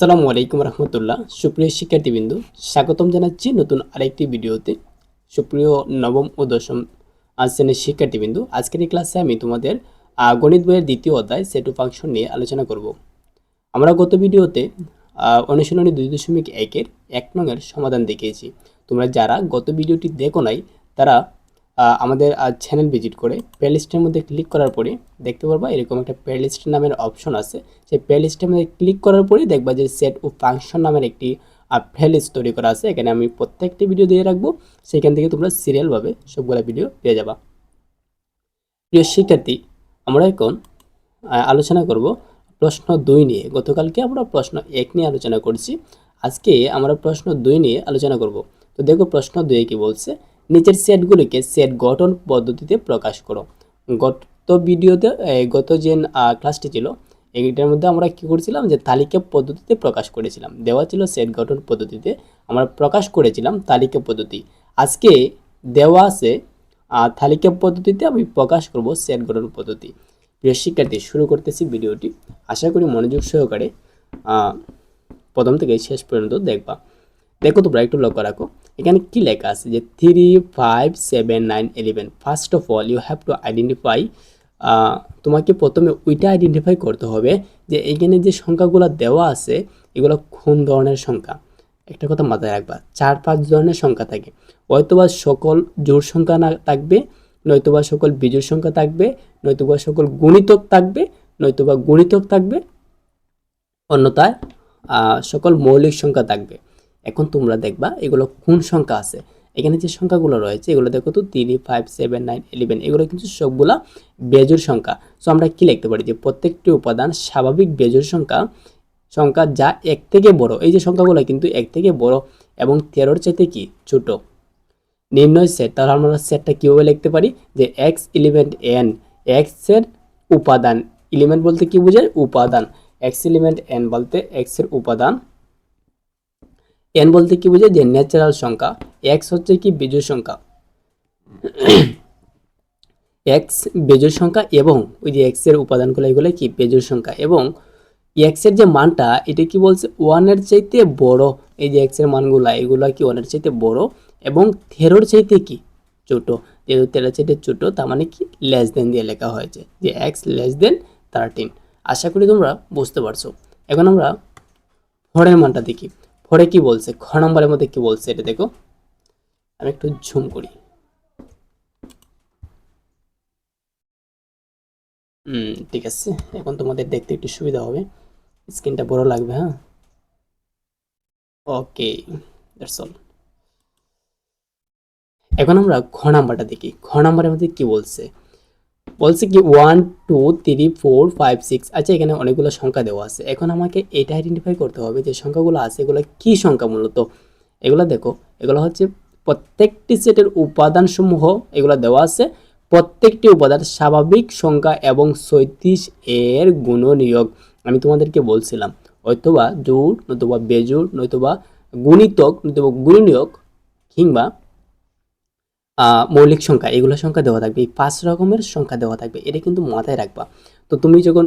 আসসালামু আলাইকুম রহমতুল্লাহ। সুপ্রিয় শিক্ষার্থীবৃন্দু, স্বাগতম জানাচ্ছি নতুন আরেকটি ভিডিওতে। সুপ্রিয় নবম ও দশম শ্রেণির শিক্ষার্থীবৃন্দু, আজকের এই ক্লাসে আমি তোমাদের গণিত বইয়ের দ্বিতীয় অধ্যায়, সেটু ফাংশন নিয়ে আলোচনা করব। আমরা গত ভিডিওতে অনুশীলনী দুই দশমিক একের এক নংয়ের সমাধান দেখিয়েছি। তোমরা যারা গত ভিডিওটি দেখো নাই, তারা আমাদের চ্যানেল ভিজিট করে প্লেলিস্টের মধ্যে ক্লিক করার পরে দেখতে পারবা এরকম একটা প্লেলিস্ট নামের অপশন আছে। সেই প্লেলিস্টের মধ্যে ক্লিক করার পরে দেখবা যে সেট ও ফাংশন নামের একটি প্লেলিস্ট তৈরি করা আছে। এখানে আমি প্রত্যেকটি ভিডিও দিয়ে রাখব। সেখান থেকে তোমরা সিরিয়ালভাবে সবগুলো ভিডিও পেয়ে যাবা। প্রিয় শিক্ষার্থী, আমরা এখন আলোচনা করব প্রশ্ন দুই নিয়ে। গতকালকে আমরা প্রশ্ন এক নিয়ে আলোচনা করছি। আজকে আমরা প্রশ্ন দুই নিয়ে আলোচনা করব। তো দেখো প্রশ্ন দুয়ে কি বলছে। নিচের সেটগুলিকে সেট গঠন পদ্ধতিতে প্রকাশ করো। গত ভিডিওতে গত যে ক্লাসটি ছিল এইটার মধ্যে আমরা কি করেছিলাম যে, তালিকা পদ্ধতিতে প্রকাশ করেছিলাম। দেওয়া ছিল সেট গঠন পদ্ধতিতে। আমরা প্রকাশ করেছিলাম তালিকা পদ্ধতি। আজকে দেওয়া আছে তালিকা পদ্ধতিতে আমি প্রকাশ করব সেট গঠন পদ্ধতি। প্রিয় শিক্ষার্থী, শুরু করতেছি ভিডিওটি। আশা করি মনোযোগ সহকারে প্রথম থেকে শেষ পর্যন্ত দেখবা। দেখো তোমরা একটু লক্ষ্য রাখো। এখানে কি লেখা আছে যে three five seven nine eleven first of all you have to identify তোমাকে প্রথমে ওইটা আইডেন্টিফাই করতে হবে যে এখানে যে সংখ্যাগুলো দেওয়া আছে এগুলো কোন ধরনের সংখ্যা? একটা কথা মাথায় রাখবা চার পাঁচ ধরনের সংখ্যা থাকে। হয়তোবা সকল জোর সংখ্যা না থাকবে নয়তোবা সকল বিজোড় সংখ্যা থাকবে নয়তোবা সকল গুণিতক থাকবে নয়তোবা গুণিতক থাকবে অন্যথায় আহ, সকল মৌলিক সংখ্যা থাকবে। এখন তোমরা দেখবা এগুলো কোন সংখ্যা আছে। এখানে যে সংখ্যাগুলো রয়েছে, এগুলো দেখো তো three five seven nine eleven এগুলো কিন্তু সবগুলো বেজোর সংখ্যা। সো আমরা কি লিখতে পারি যে প্রত্যেকটি উপাদান স্বাভাবিক বেজোর সংখ্যা সংখ্যা যা এক থেকে বড়, এই যে সংখ্যাগুলো কিন্তু এক থেকে বড় এবং তেরোর চাইতে কি? ছোট। নির্ণয় সেট, তাহলে আমরা সেটটা কীভাবে লিখতে পারি? যে এক্স ইলিমেন্ট এন এক্সের উপাদান ইলিমেন্ট বলতে কি বোঝায়? উপাদান। এক্স এলিমেন্ট এন বলতে এক্সের উপাদান। এন বলতে কি বোঝায়? যে ন্যাচারাল সংখ্যা। এক্স হচ্ছে কি বিজোড় সংখ্যা। এক্স বেজোড় সংখ্যা এবং ওই যে এক্সের উপাদানগুলো, এগুলো কি? বেজোড় সংখ্যা। এবং এক্সের যে মানটা, এটা কি বলছে? ওয়ানের চাইতে বড়। এই যে এক্সের মানগুলা, এগুলো কি ওয়ানের চাইতে বড়? এবং তেরোর চাইতে কি? ছোট। যেহেতু তেরোর চাইতে ছোট, তার মানে কি? লেস দেন দিয়ে লেখা হয়েছে। যে এক্স লেস দেন থার্টিন আশা করি তোমরা বুঝতে পারছ। এখন আমরা ফরের মানটা দেখি। ফরে কি বলছে? খ নম্বরের মধ্যে কি বলছে এটা দেখো। আমি একটু ঝুম করি। হুম, ঠিক আছে। এখন তোমাদের দেখতে একটু সুবিধা হবে। স্ক্রিনটা বড় লাগবে হ্যাঁ? ওকে দ্যাটস অল এখন আমরা খ নাম্বারটা দেখি। খ নাম্বারের মধ্যে কি বলছে? বলছে কি one two three four five six আচ্ছা এখানে অনেকগুলো সংখ্যা দেওয়া আছে। এখন আমাকে এটা আইডেন্টিফাই করতে হবে যে সংখ্যাগুলো আছে এগুলো কি সংখ্যা মূলত? এগুলো দেখো এগুলো হচ্ছে প্রত্যেকটি সেটের উপাদানসমূহ এগুলো দেওয়া আছে। প্রত্যেকটি উপাদান স্বাভাবিক সংখ্যা এবং সৈত্রিশ এর গুণনীয়ক। আমি তোমাদেরকে বলছিলাম হয়তোবা জোড় নতুবা বেজোড় নতুবা গুণিতক নতুবা গুণনীয়ক কিংবা আহ, মৌলিক সংখ্যা, এগুলো সংখ্যা দেওয়া থাকবে। এই পাঁচ রকমের সংখ্যা দেওয়া থাকবে। এটা কিন্তু মাথায় রাখবা। তো তুমি যখন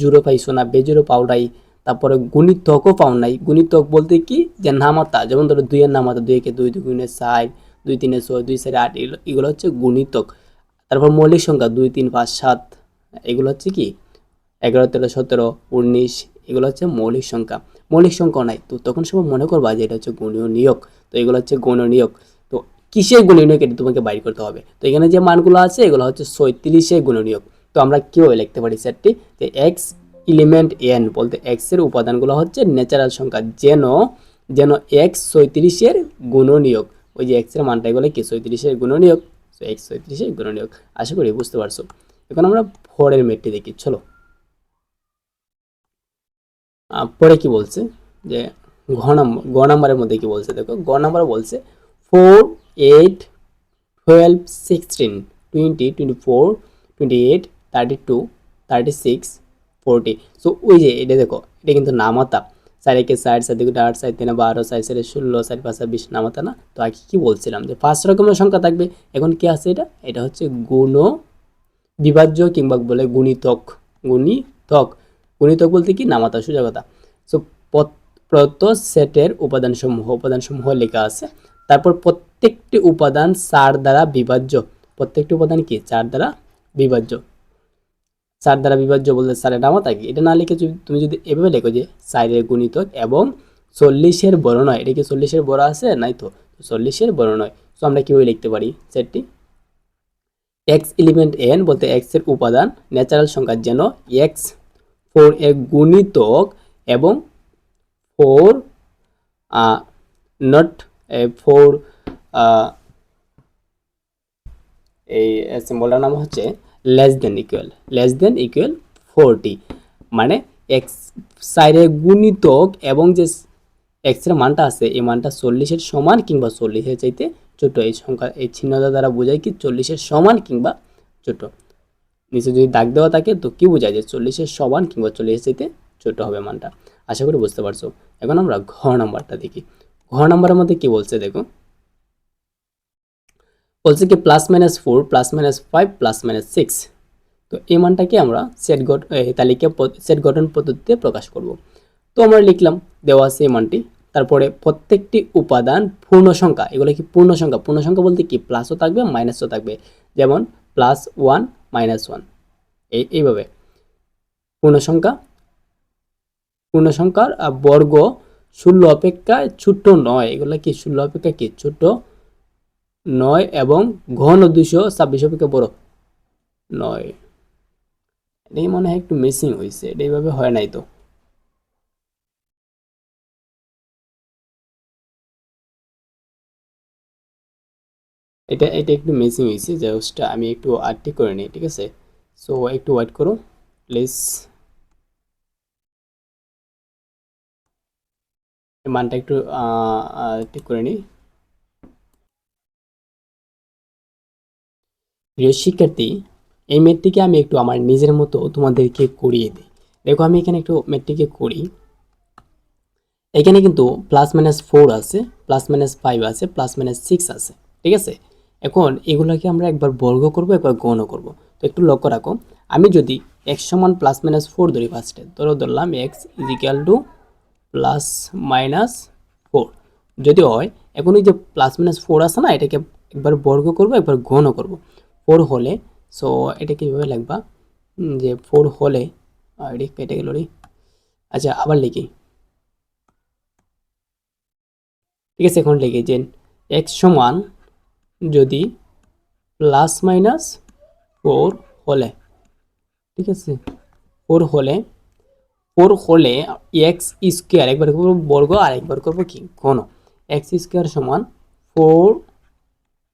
জুড়ো পাইছো না বেজুরো পাও নাই, তারপরে গুণিতকও পাও নাই। গুণিতক বলতে কি? যে নামাতা, যেমন ধরো দুইয়ের নামাতা, দুই একে দুই দুই গুণে ষাট দুই তিনে ছয়, দুই চারে আট, এগুলো এগুলো হচ্ছে গুণিতক তারপর মৌলিক সংখ্যা, দুই, তিন, পাঁচ, সাত, এগুলো হচ্ছে কি? এগারো, তেরো, সতেরো, উনিশ, এগুলো হচ্ছে মৌলিক সংখ্যা। মৌলিক সংখ্যা নাই। তো তখন সবাই মনে করবা যে এটা হচ্ছে গুণীয় নিয়োগ। তো এগুলো হচ্ছে তো কিসের গুণীয় নিয়োগ এটা তোমাকে বাইর করতে হবে? তো এখানে যে মানগুলো আছে, এগুলো হচ্ছে ছয়ত্রিশের গুণীয় নিয়োগ তো আমরা কেউ লিখতে পারি সেটটি? যে এক্স ইলিমেন্ট এন বলতে এক্সের উপাদানগুলো হচ্ছে ন্যাচারাল সংখ্যা, যেন যেন এক্স ছয়ত্রিশের গুণনীয়ক ওই যে এক্সের মানটা এগুলো কি? ছয়ত্রিশের গুণনীয়ক তো এক্স ছয়ত্রিশের গুণনীয়ক আশা করি বুঝতে পারছ। এখন আমরা ফোরের মেটটি দেখি। চলো। পরে কি বলছে? যে ঘ নাম্বার গ নাম্বারের মধ্যে কি বলছে? দেখো গ নাম্বার বলছে four eight twelve sixteen twenty twenty four twenty eight thirty two thirty six forty so ওই যে এটা দেখো, এটা কিন্তু নামাতা। চার একে চার চার দুটো আট, চার তিনে বারো, চার চারে ষোলো, চার পাঁচ বিশ নামাতা না? তো আগে কি বলছিলাম যে পাঁচ রকমের সংখ্যা থাকবে, এখন কি আছে এটা? এটা হচ্ছে গুণ বিভাজ্য কিংবা বলে গুণিতক গুণিতক। গুণিতক বলতে কি? নামাতা সোজা কথা সো প্রত সেটের উপাদানসমূহ উপাদানসমূহ লেখা আছে। তারপর প্রত্যেকটি উপাদান চার দ্বারা বিভাজ্য। প্রত্যেকটি উপাদান কি? চার দ্বারা বিভাজ্য। চার দ্বারা বিভাজ্য বলতে চারের নামও থাকে এটা না লিখে তুমি যদি এভাবে লেখো যে চারের গুণিতক এবং চল্লিশের বড় নয়, এটা কি চল্লিশের বড় আছে? নাই তো। চল্লিশের বড় নয়। তো আমরা কীভাবে লিখতে পারি সেটটি? এক্স এলিমেন্ট এন বলতে এক্সের উপাদান ন্যাচারাল সংখ্যা যেন এক্স ফোর এর গুণিতক এবং ফোর নট ফোর এই সিম্বলটার নাম হচ্ছে less than equal less than equal forty মানে এক্স সাইডের গুণিতক এবং যে এক্সের মানটা আছে, এই মানটা চল্লিশের সমান কিংবা চল্লিশের চাইতে ছোট, এই সংখ্যা, এই চিহ্নটা দ্বারা বোঝায় কি চল্লিশের সমান কিংবা ছোট? নিচে যদি দাগ দেওয়া থাকে, তো কি বোঝায় যে চল্লিশের সমান কিংবা চল্লিশের চাইতে ছোট হবে মানটা? আশা করি বুঝতে পারছ। এখন আমরা ঘ নাম্বারটা দেখি। ঘ নাম্বারের মধ্যে কি বলছে দেখো? বলছে কি plus minus four plus minus five plus minus six তো এই মানটাকে আমরা সেট গঠ তালিকা সেট গঠন পদ্ধতিতে প্রকাশ করব। তো আমরা লিখলাম, দেওয়া আছে এই মানটি। তারপরে প্রত্যেকটি উপাদান পূর্ণ সংখ্যা, এগুলো কি পূর্ণ সংখ্যা? পূর্ণ সংখ্যা বলতে কি প্লাসও থাকবে মাইনাসও থাকবে। যেমন প্লাস ওয়ান মাইনাস ওয়ান এই, এইভাবে। পূর্ণ সংখ্যা, পূর্ণ সংখ্যার বর্গ ষোলো অপেক্ষা ছোট নয়। এগুলো কি ষোলো অপেক্ষা কি? ছোট নয় এবং ঘন দুশো ছাব্বিশ অপেক্ষা বড় নয়। এটাই মনে হয় একটু মিসিং হয়েছে এটা এইভাবে হয় নাই তো। এটা এটা একটু মিসিং হয়েছে জাস্ট আমি একটু আর্টি করে নিই, ঠিক আছে? সো একটু ওয়েট করো প্লিজ মানটা একটু ঠিক করে নিই। প্রিয় শিক্ষার্থী, এই ম্যাথটিকে আমি একটু আমার নিজের মতো তোমাদেরকে করিয়ে দিই। দেখো, আমি এখানে একটু ম্যাথটিকে করি। এখানে কিন্তু প্লাস মাইনাস ফোর আছে প্লাস মাইনাস ফাইভ আছে প্লাস মাইনাস সিক্স আছে, ঠিক আছে? এখন এগুলোকে আমরা একবার বর্গ করব, একবার গণ করব। তো একটু লক্ষ্য রাখো, আমি যদি এক্স সমান প্লাস মাইনাস ফোর ধরি ফার্স্টে ধরো ধরলাম X is equal to plus minus four যদি হয় এখন ওই যে প্লাস মাইনাস ফোর আছে না এটাকে একবার বর্গ করব একবার ঘন করব। ফোর হলে সো এটা কীভাবে উম, যে ফোর হলে এটি কেটে গেল রে। আচ্ছা আবার লিখি। ঠিক আছে এখন লিখি যে এক্স সমান যদি প্লাস মাইনাস ফোর হলে ঠিক আছে? ফোর হলে ফোর হলে এক্স স্কোয়ার, একবার করব বর্গ আর একবার করব কি? ঘন। এক্স স্কোয়ার সমান ফোর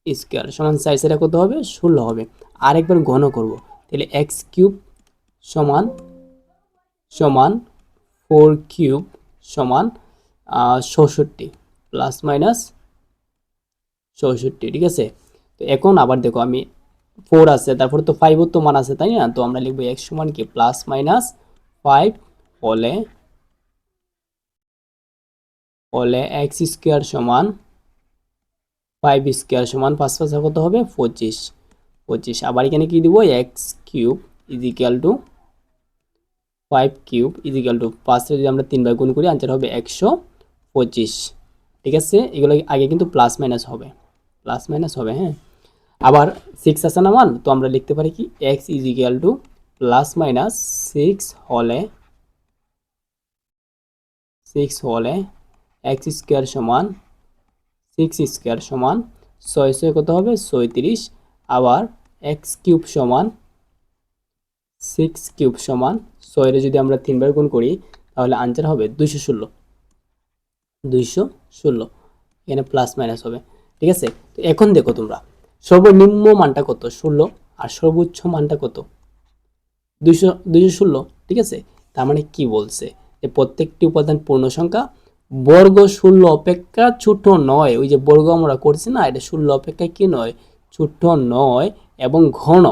স্কোয়ার, সমান সাইজ এটা কত হবে? ষোলো হবে। আর একবার ঘন করব। তাহলে এক্স কিউব সমান সমান ফোর কিউব সমান চৌষট্টি প্লাস মাইনাস চৌষট্টি ঠিক আছে? তো এখন আবার দেখো আমি ফোর আছে, তারপরে তো ফাইভও তো মান আছে, তাই না? তো আমরা লিখব এক্স সমান কি? প্লাস মাইনাস ফাইভ হলে হলে এক্স স্কোয়ার সমান ফাইভ স্কোয়ার সমান পাঁচ পাঁচ কত হবে? পঁচিশ। পঁচিশ। আবার এখানে কি দিব? X cube is equal to five cube is equal to পাঁচটা যদি আমরা তিনবার গুণ করি আনসার হবে একশো পঁচিশ। ঠিক আছে? এগুলো আগে কিন্তু প্লাস মাইনাস হবে। প্লাস মাইনাস হবে হ্যাঁ? আবার সিক্স আছে না মান? তো আমরা লিখতে পারি কি? X is equal to plus minus six হলে সিক্স হলে এক্স স্কোয়ার সমান সিক্স স্কোয়ার সমান ছয় ছয় কত হবে? ছয়ত্রিশ। আবার এক্স কিউব সমান সিক্স কিউব সমান ছয়ের যদি আমরা তিনবার গুণ করি, তাহলে আনসার হবে দুইশো ষোলো। দুইশো ষোলো। এখানে প্লাস মাইনাস হবে। ঠিক আছে? তো এখন দেখো তোমরা, সর্বনিম্ন মানটা কত? ষোলো। আর সর্বোচ্চ মানটা কত? দুইশো দুইশো ষোলো। ঠিক আছে? তার মানে কি বলছে? যে প্রত্যেকটি উপাদান পূর্ণ সংখ্যা, বর্গ ষোলো অপেক্ষা ছোট নয়। ওই যে বর্গ আমরা করছি না, এটা ষোলো অপেক্ষা কি নয়? ছোট নয় এবং ঘন।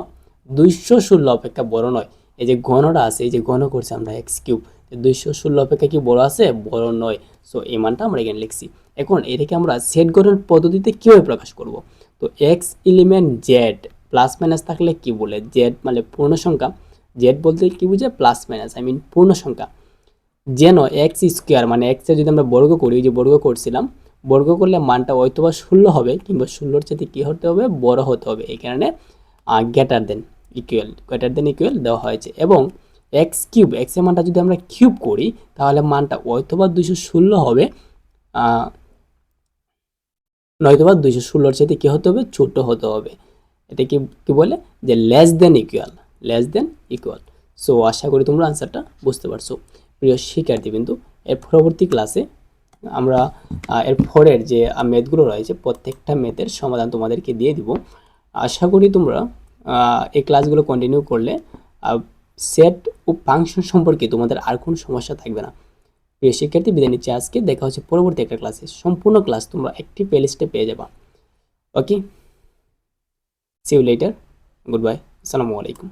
দুইশো ষোলো অপেক্ষা বড় নয়। এই যে ঘনটা আছে, এই যে ঘন করছি আমরা এক্স কিউব দুইশো ষোলো অপেক্ষা কি বড় আছে? বড় নয়। সো এই মানটা আমরা এখানে লিখছি। এখন এটাকে আমরা সেট গঠন পদ্ধতিতে কীভাবে প্রকাশ করব? তো X element Z plus minus থাকলে কি বলে? জেড মানে পূর্ণ সংখ্যা। জেড বলতে কি বুঝে? প্লাস মাইনাস আই মিন পূর্ণ সংখ্যা। যেন এক্স স্কোয়ার মানে এক্সের যদি আমরা বর্গ করি যে বর্গ করছিলাম, বর্গ করলে মানটা হয়তো বা ষোলো হবে, কিংবা ষোলোর চাইতে কী হতে হবে? বড় হতে হবে। এই কারণে greater than equal greater than equal দেওয়া হয়েছে। এবং এক্স কিউব এক্সের মানটা যদি আমরা কিউব করি, তাহলে মানটা হয়তো বা দুশো ষোলো হবে নয়তোবা দুইশো ষোলোর সাথে কী হতে হবে? ছোট হতে হবে। এটা কি কি বলে? যে less than equal less than equal so আশা করি তোমরা আনসারটা বুঝতে পারছ। প্রিয় শিক্ষার্থী কিন্তু এর পরবর্তী ক্লাসে আমরা এর পরের যে মেথগুলো রয়েছে, প্রত্যেকটা মেথের সমাধান তোমাদেরকে দিয়ে দিব। আশা করি তোমরা এই ক্লাসগুলো কন্টিনিউ করলে সেট ও ফাংশন সম্পর্কে তোমাদের আর কোনো সমস্যা থাকবে না। প্রিয় শিক্ষার্থী, বিদায় নিচ্ছে আজকে। দেখা হচ্ছে পরবর্তী একটা ক্লাসে সম্পূর্ণ ক্লাস তোমরা একটি প্লেলিস্টে পেয়ে যাবা। Okay see you later good bye আসসালামু আলাইকুম